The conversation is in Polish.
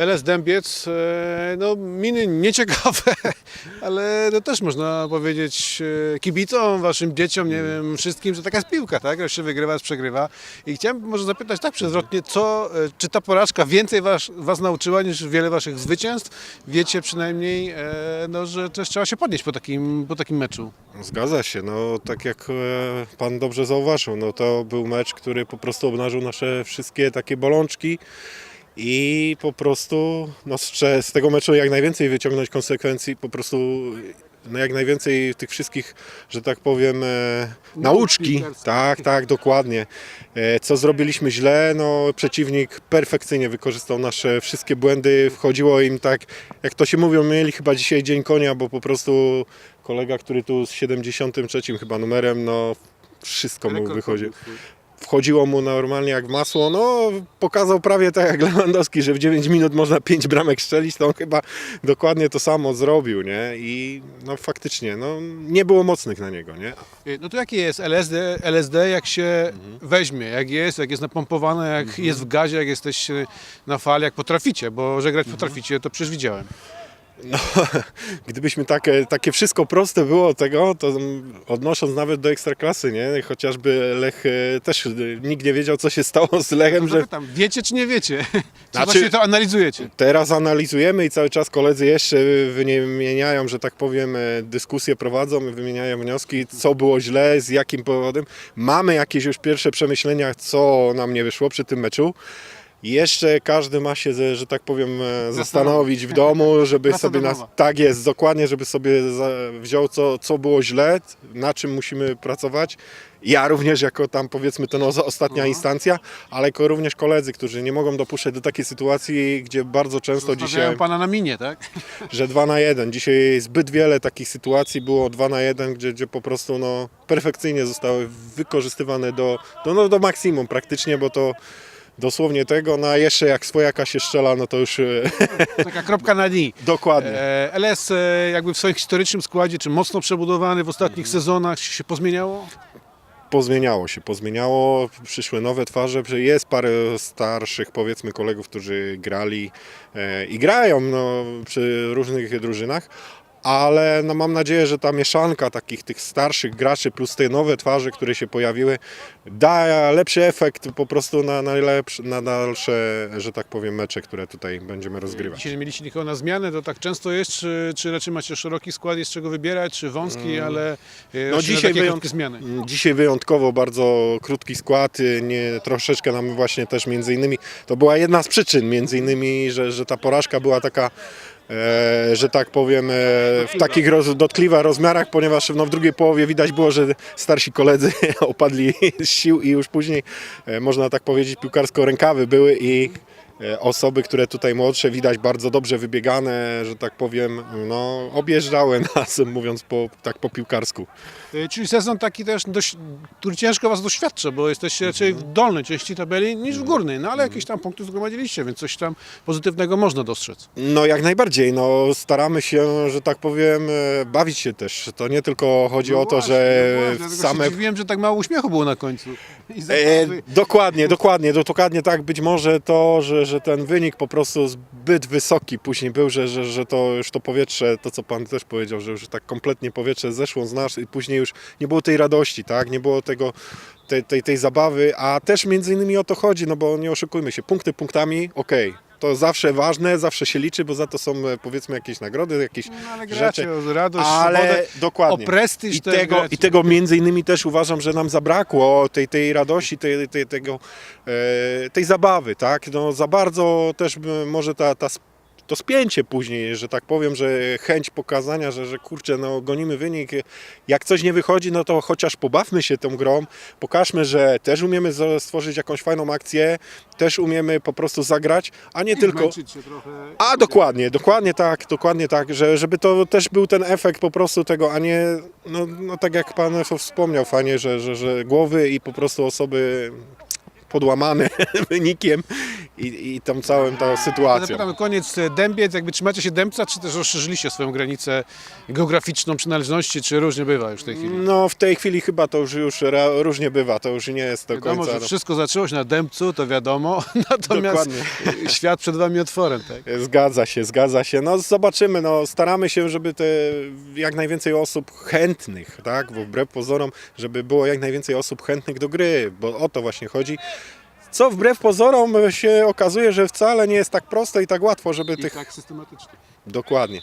LS Dębiec, e, no miny nieciekawe, ale no też można powiedzieć e, kibicom, waszym dzieciom, nie wiem, wszystkim, że taka jest piłka, tak? Raz się wygrywa, raz przegrywa. I chciałem może zapytać tak przezrocznie, co, e, czy ta porażka więcej was, was nauczyła niż wiele waszych zwycięstw? Wiecie przynajmniej, no, że też trzeba się podnieść po takim, po takim meczu. Zgadza się, no tak jak Pan dobrze zauważył, no to był mecz, który po prostu obnażył nasze wszystkie takie bolączki i po prostu no, z, tego meczu jak najwięcej wyciągnąć konsekwencji, po prostu no, jak najwięcej tych wszystkich, że tak powiem, e, nauczki. Tak, tak, dokładnie. E, co zrobiliśmy źle, no przeciwnik perfekcyjnie wykorzystał nasze wszystkie błędy, wchodziło im tak, jak to się mówią, mieli chyba dzisiaj dzień konia, bo po prostu kolega, który tu z 73 chyba numerem, no wszystko mu wychodzi. Wchodziło mu normalnie jak masło, no pokazał prawie tak jak Lewandowski, że w 9 minut można 5 bramek strzelić, to on chyba dokładnie to samo zrobił, nie? I no faktycznie, no nie było mocnych na niego, nie? E, No to jakie jest LSD, LSD jak się weźmie, jak jest, jak jest napompowane, jak jest w gazie, jak jesteście na fali, jak potraficie, bo że grać potraficie, to przecież widziałem. No, gdybyśmy takie, takie wszystko proste było tego, to odnosząc nawet do ekstraklasy, nie? Chociażby Lech e, też nikt nie wiedział, co się stało z Lechem, No że wiecie czy nie wiecie? Czy Znaczy- właśnie to analizujecie? teraz analizujemy i cały czas koledzy jeszcze wymieniają, że tak powiem, e, dyskusje prowadzą, wymieniają wnioski, co było źle, z jakim powodem. Mamy jakieś już pierwsze przemyślenia, co nam nie wyszło przy tym meczu. Jeszcze każdy ma się, że tak powiem, e, zastanowić w domu, żeby sobie nas. Tak jest, dokładnie, żeby sobie za, wziął, co, co było źle, na czym musimy pracować. Ja również, jako tam powiedzmy ten os- ostatnia instancja, ale jako również koledzy, którzy nie mogą dopuszczać do takiej sytuacji, gdzie bardzo często dzisiaj pana na minie, tak? że 2 na 1. Dzisiaj zbyt wiele takich sytuacji było 2 na 1, gdzie, gdzie po prostu no, perfekcyjnie zostały wykorzystywane do, do, no, do maksimum praktycznie, bo to dosłownie tego, no a jeszcze jak swojaka się strzela, no to już e, Taka kropka na dni. dokładnie. E, LS e, jakby w swoim historycznym składzie, czy mocno przebudowany w ostatnich sezonach się pozmieniało? Pozmieniało się, pozmieniało, przyszły nowe twarze, jest parę starszych powiedzmy kolegów, którzy grali e, i grają no, przy różnych drużynach, ale no, mam nadzieję, że ta mieszanka takich tych starszych graczy plus te nowe twarze, które się pojawiły, da lepszy efekt po prostu na, na, lepsze, na dalsze, że tak powiem, mecze, które tutaj będziemy rozgrywać. Dzisiaj nie mieliście nikogo na zmianę, to tak często jest, czy, czy raczej macie szeroki skład, jest czego wybierać, czy wąski, ale e, No dzisiaj dzisiaj takie wyjąt- krótkie zmiany. Mm, Dzisiaj wyjątkowo bardzo krótki skład, y, nie, troszeczkę nam właśnie też między innymi, to była jedna z przyczyn między innymi, że, że ta porażka była taka, że tak powiem, e, w takich roz, dotkliwych rozmiarach, ponieważ no, w drugiej połowie widać było, że starsi koledzy opadli z sił i już później, e, można tak powiedzieć, piłkarsko rękawy były i e, osoby, które tutaj młodsze widać bardzo dobrze wybiegane, że tak powiem, no objeżdżały nas, mówiąc po, tak po piłkarsku. E, Czyli sezon taki też, dość, który ciężko Was doświadcza, bo jesteście raczej w dolnej części tabeli niż w górnej, no ale jakieś tam punkty zgromadziliście, więc coś tam pozytywnego można dostrzec. No jak najbardziej, no staramy się, że tak powiem, e, bawić się też. To nie tylko chodzi o to, że same... Wiem, że tak mało uśmiechu było na końcu. E, dokładnie, dokładnie, do- dokładnie tak. Być może to, że, że ten wynik po prostu zbyt wysoki później był, że, że, że to już to powietrze, to co Pan też powiedział, że już tak kompletnie powietrze zeszło z nas i później już nie było tej radości, tak? Nie było tego, tej, tej, tej zabawy, a też między innymi o to chodzi, no bo nie oszukujmy się, punkty punktami, okej. To zawsze ważne, zawsze się liczy, bo za to są e, powiedzmy jakieś nagrody, jakieś No, ale rzeczy. gracie o radość, Ale swobodę, dokładnie. o prestiż I tego, gracie. I tego między innymi też uważam, że nam zabrakło tej, tej radości, tej, tej, tego, e, tej zabawy, tak? No, za bardzo też może ta, ta, to spięcie później, że tak powiem, że chęć pokazania, że, że kurczę, no gonimy wynik, jak coś nie wychodzi, no to chociaż pobawmy się tą grą, pokażmy, że też umiemy stworzyć jakąś fajną akcję, też umiemy po prostu zagrać, a nie I tylko... trochę. A dokładnie, dokładnie tak, dokładnie tak, że, żeby to też był ten efekt po prostu tego, a nie, no, no tak jak Pan wspomniał fajnie, że, że, że głowy i po prostu osoby podłamane wynikiem i, i tą całą tą sytuacją. zapytam, koniec e, Dębiec, jakby trzymacie się Dębca, czy też rozszerzyliście swoją granicę geograficzną przynależności, czy różnie bywa już w tej chwili? No w tej chwili chyba to już, już ra- różnie bywa, to już nie jest do Wiadomo, końca. że wszystko zaczęło się na Dębcu, to wiadomo, natomiast Dokładnie. świat przed wami otworem, tak? Zgadza się, zgadza się. No zobaczymy, no staramy się, żeby te jak najwięcej osób chętnych, tak, bo wbrew pozorom, żeby było jak najwięcej osób chętnych do gry, bo o to właśnie chodzi. Co wbrew pozorom się okazuje, że wcale nie jest tak prosto i tak łatwo, żeby I tych... tak systematycznie. Dokładnie.